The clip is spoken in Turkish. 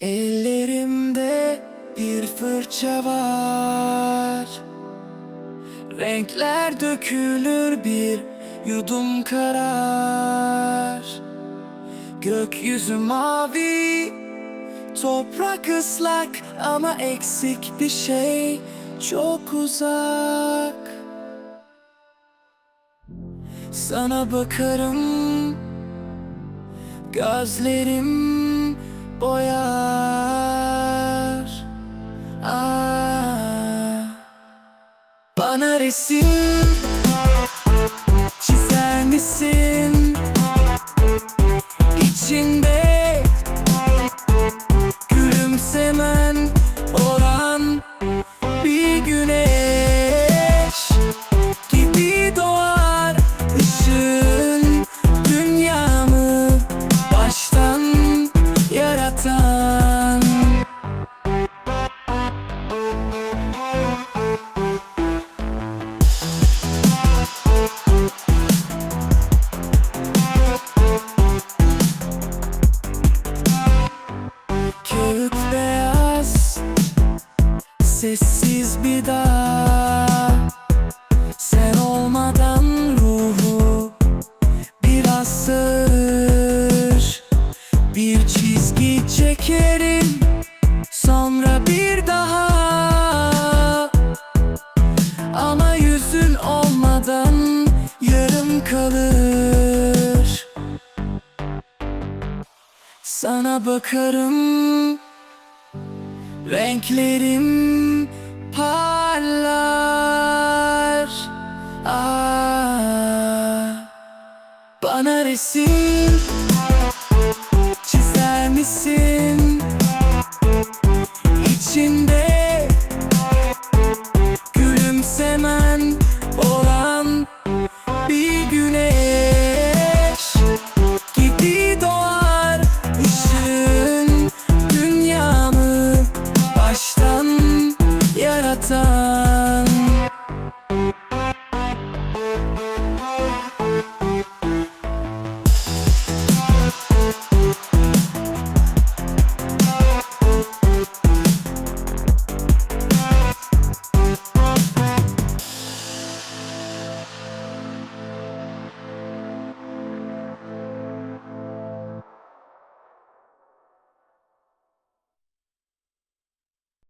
Ellerimde bir fırça var. Renkler dökülür bir yudum karar. Gökyüzü mavi Toprak ıslak ama eksik bir şey çok uzak. Sana bakarım Gözlerim boyar ah. Bana resim çizer misin? İçinde gülümsemen Sessiz bir dağ. Sen olmadan ruhu Biraz sığır. Bir çizgi çekerim Sonra bir daha. Ama yüzün olmadan Yarım kalır. Sana bakarım Renklerim parlar ah, Bana resim çizer misin?